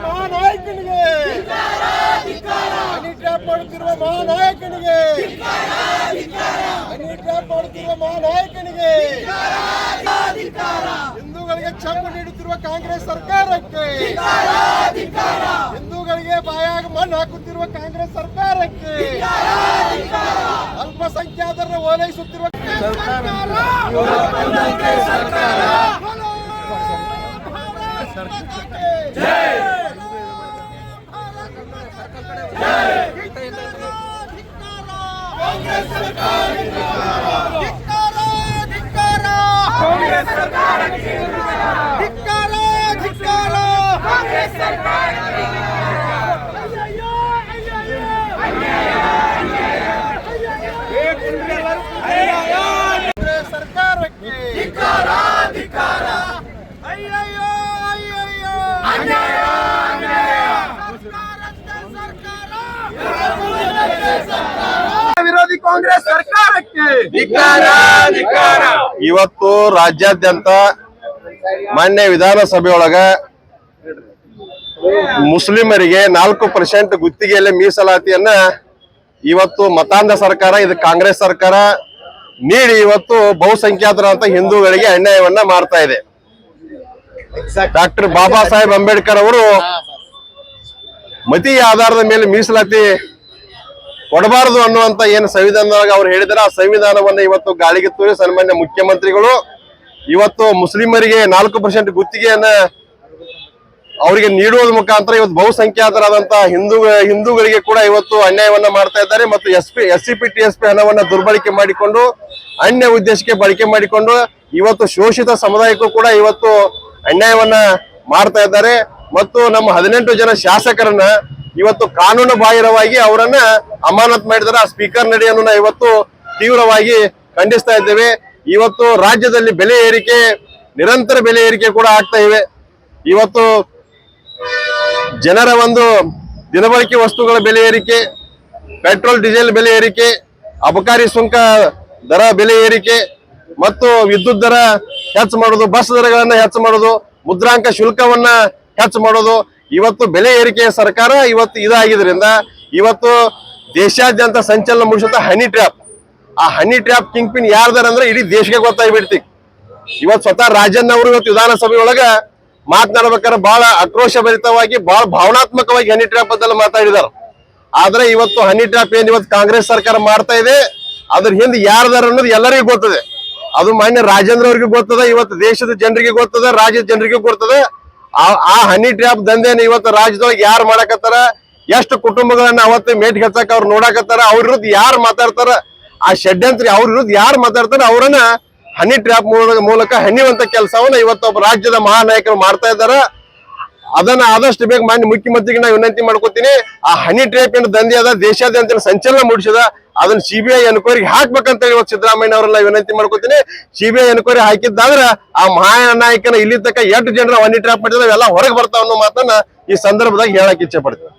ಮಹಾನಾಯಕನಿಗೆ ಮಾಡುತ್ತಿರುವ ಮಹಾನಾಯಕನಿಗೆ ಮಾಡುತ್ತಿರುವ ಹಿಂದೂಗಳಿಗೆ ಚಂಪು ನೀಡುತ್ತಿರುವ ಕಾಂಗ್ರೆಸ್ ಸರ್ಕಾರಕ್ಕೆ ಮಣ್ಣು ಹಾಕುತ್ತಿರುವ ಕಾಂಗ್ರೆಸ್ ಸರ್ಕಾರಕ್ಕೆ. ಅಲ್ಪಸಂಖ್ಯಾತರ ಓಲೈಸುತ್ತಿರುವ ಕಾಂಗ್ರೆಸ್ ವಿರೋಧಿ ಕಾಂಗ್ರೆಸ್ ಸರ್ಕಾರಕ್ಕೆ. ಇವತ್ತು ರಾಜ್ಯಾದ್ಯಂತ ಮಾನ್ಯ ವಿಧಾನಸಭೆಯೊಳಗ ಮುಸ್ಲಿಮರಿಗೆ ನಾಲ್ಕು ಪರ್ಸೆಂಟ್ ಗುತ್ತಿಗೆಯಲ್ಲಿ ಮೀಸಲಾತಿಯನ್ನ ಇವತ್ತು ಮತಾಂಧ ಸರ್ಕಾರ ಇದು ಕಾಂಗ್ರೆಸ್ ಸರ್ಕಾರ ನೀಡಿ ಇವತ್ತು ಬಹುಸಂಖ್ಯಾತರಂತ ಹಿಂದೂಗಳಿಗೆ ಅನ್ಯಾಯವನ್ನ ಮಾಡ್ತಾ ಇದೆ. ಡಾಕ್ಟರ್ ಬಾಬಾ ಸಾಹೇಬ್ ಅಂಬೇಡ್ಕರ್ ಅವರು ಮತಿ ಆಧಾರದ ಮೇಲೆ ಮೀಸಲಾತಿ ಕೊಡಬಾರದು ಅನ್ನುವಂತ ಏನು ಸಂವಿಧಾನದಾಗ ಅವ್ರು ಹೇಳಿದಾರೆ, ಆ ಸಂವಿಧಾನವನ್ನ ಇವತ್ತು ಗಾಳಿಗೆ ತೂರಿ ಸನ್ಮಾನ್ಯ ಮುಖ್ಯಮಂತ್ರಿಗಳು ಇವತ್ತು ಮುಸ್ಲಿಮರಿಗೆ ನಾಲ್ಕು ಪರ್ಸೆಂಟ್ ಗುತ್ತಿಗೆಯನ್ನ ಅವರಿಗೆ ನೀಡುವುದ ಮುಖಾಂತರ ಇವತ್ತು ಬಹುಸಂಖ್ಯಾತರಾದಂತ ಹಿಂದೂ, ಹಿಂದೂಗಳಿಗೆ ಕೂಡ ಇವತ್ತು ಅನ್ಯಾಯವನ್ನ ಮಾಡ್ತಾ ಇದ್ದಾರೆ ಮತ್ತು S P, S C P, T S P ಹಣವನ್ನ ದುರ್ಬಳಕೆ ಮಾಡಿಕೊಂಡು, ಅನ್ಯ ಉದ್ದೇಶಕ್ಕೆ ಬಳಕೆ ಮಾಡಿಕೊಂಡು ಇವತ್ತು ಶೋಷಿತ ಸಮುದಾಯಕ್ಕೂ ಕೂಡ ಇವತ್ತು ಅನ್ಯಾಯವನ್ನ ಮಾಡ್ತಾ ಇದ್ದಾರೆ. ಮತ್ತು ನಮ್ಮ ಹದಿನೆಂಟು ಜನ ಶಾಸಕರನ್ನ ಇವತ್ತು ಕಾನೂನು ಬಾಹಿರವಾಗಿ ಅವರನ್ನ ಅಮಾನತ್ ಮಾಡಿದಾರೆ ಆ ಸ್ಪೀಕರ್ ನಡೆಯನ್ನು ಇವತ್ತು ತೀವ್ರವಾಗಿ ಖಂಡಿಸ್ತಾ ಇದ್ದೇವೆ. ಇವತ್ತು ರಾಜ್ಯದಲ್ಲಿ ಬೆಲೆ ಏರಿಕೆ, ನಿರಂತರ ಬೆಲೆ ಏರಿಕೆ ಕೂಡ ಆಗ್ತಾ ಇವೆ. ಇವತ್ತು ಜನರ ಒಂದು ದಿನಬಳಕೆ ವಸ್ತುಗಳ ಬೆಲೆ ಏರಿಕೆ, ಪೆಟ್ರೋಲ್, ಡೀಸೆಲ್ ಬೆಲೆ ಏರಿಕೆ, ಅಬಕಾರಿ ಸುಂಕ ದರ ಬೆಲೆ ಏರಿಕೆ, ಮತ್ತು ವಿದ್ಯುತ್ ದರ ಹೆಚ್ಚು ಮಾಡೋದು, ಬಸ್ ದರಗಳನ್ನ ಹೆಚ್ಚು ಮಾಡೋದು, ಮುದ್ರಾಂಕ ಶುಲ್ಕವನ್ನ ಹೆಚ್ಚು ಮಾಡೋದು ಇವತ್ತು ಬೆಲೆ ಏರಿಕೆಯ ಸರ್ಕಾರ ಇವತ್ತು ಇದಾಗಿದ್ರಿಂದ ಇವತ್ತು ದೇಶಾದ್ಯಂತ ಸಂಚಲನ ಮೂಡಿಸುತ್ತ ಹನಿ ಟ್ರ್ಯಾಪ್. ಆ ಹನಿ ಟ್ರ್ಯಾಪ್ ಕಿಂಗ್ ಪಿನ್ ಯಾರ್ದಾರ ಅಂದ್ರೆ ಇಡೀ ದೇಶಕ್ಕೆ ಗೊತ್ತಾಗ್ಬಿಡ್ತಿ. ಇವತ್ತು ಸ್ವತಃ ರಾಜನ್ ಅವರು ಇವತ್ತು ವಿಧಾನಸಭೆಯೊಳಗ ಮಾತನಾಡ್ಬೇಕಾದ್ರೆ ಬಹಳ ಆಕ್ರೋಶ ಭರಿತವಾಗಿ ಬಹಳ ಭಾವನಾತ್ಮಕವಾಗಿ ಹನಿ ಟ್ರ್ಯಾಪ್ ಬದಲು ಮಾತಾಡಿದಾರೆ. ಆದ್ರೆ ಇವತ್ತು ಹನಿ ಟ್ರ್ಯಾಪ್ ಏನ್ ಇವತ್ತು ಕಾಂಗ್ರೆಸ್ ಸರ್ಕಾರ ಮಾಡ್ತಾ ಇದೆ, ಅದ್ರ ಹಿಂದೆ ಯಾರ್ದಾರ ಅನ್ನೋದು ಎಲ್ಲರಿಗೂ ಗೊತ್ತದೆ. ಅದು ಮಾನ್ಯ ರಾಜೇಂದ್ರ ಅವ್ರಿಗೆ ಗೊತ್ತದ, ಇವತ್ತು ದೇಶದ ಜನರಿಗೆ ಗೊತ್ತದ, ರಾಜ್ಯದ ಜನರಿಗೆ ಗೊತ್ತದ. ಆ ಹನಿ ಟ್ರ್ಯಾಪ್ ದಂಧೆನ ಇವತ್ತು ರಾಜ್ಯದೊಳಗೆ ಯಾರು ಮಾಡಕತ್ತಾರ? ಎಷ್ಟು ಕುಟುಂಬಗಳನ್ನ ಅವತ್ತು ಮೇಟ್ ಹಚ್ಚಕ್ ಅವ್ರು ನೋಡಕತ್ತಾರ? ಅವ್ರ ವಿರುದ್ಧ ಯಾರು ಮಾತಾಡ್ತಾರ? ಆ ಷಡ್ಯಂತ್ರ ಅವ್ರ ವಿರುದ್ಧ ಯಾರು ಮಾತಾಡ್ತಾರ? ಅವರನ್ನ ಹನಿ ಟ್ರ್ಯಾಪ್ ಮೂಲಕ ಹನಿವಂತ ಕೆಲಸವನ್ನ ಇವತ್ತು ಒಬ್ಬ ರಾಜ್ಯದ ಮಹಾನಾಯಕರು ಮಾಡ್ತಾ ಇದ್ದಾರ. ಅದನ್ನ ಆದಷ್ಟು ಬೇಗ ಮಾನ್ಯ ಮುಖ್ಯಮಂತ್ರಿಗೆ ನಾವು ವಿನಂತಿ ಮಾಡ್ಕೋತೀನಿ. ಆ ಹನಿ ಟ್ರೇಪ್ ಏನು ದಂಧೆ ಅದ ದೇಶಾದ್ಯಂತ ಸಂಚಲನ ಮೂಡಿಸಿದ, ಅದನ್ನ ಸಿಬಿಐ ಎನ್ಕ್ವೈರಿ ಹಾಕ್ಬೇಕಂತ ಹೇಳಿ ಸಿದ್ದರಾಮಯ್ಯ ಅವರೆಲ್ಲ ವಿನಂತಿ ಮಾಡ್ಕೋತೀನಿ. ಸಿಬಿಐ ಎನ್ಕ್ವೈರಿ ಹಾಕಿದ್ದಾದ್ರೆ ಆ ಮಹಾನಾಯಕನ ಇಲ್ಲಿ ತಕ್ಕ ಎಂಟು ಜನರ ಹನಿ ಟ್ರ್ಯಾಪ್ ಮಾಡಿದ್ರೆ ಅವೆಲ್ಲ ಹೊರಗೆ ಬರ್ತಾವ ಅನ್ನೋ ಮಾತನ್ನ ಈ ಸಂದರ್ಭದಾಗ ಹೇಳಕ್ ಇಚ್ಛೆ ಪಡ್ತೀನಿ.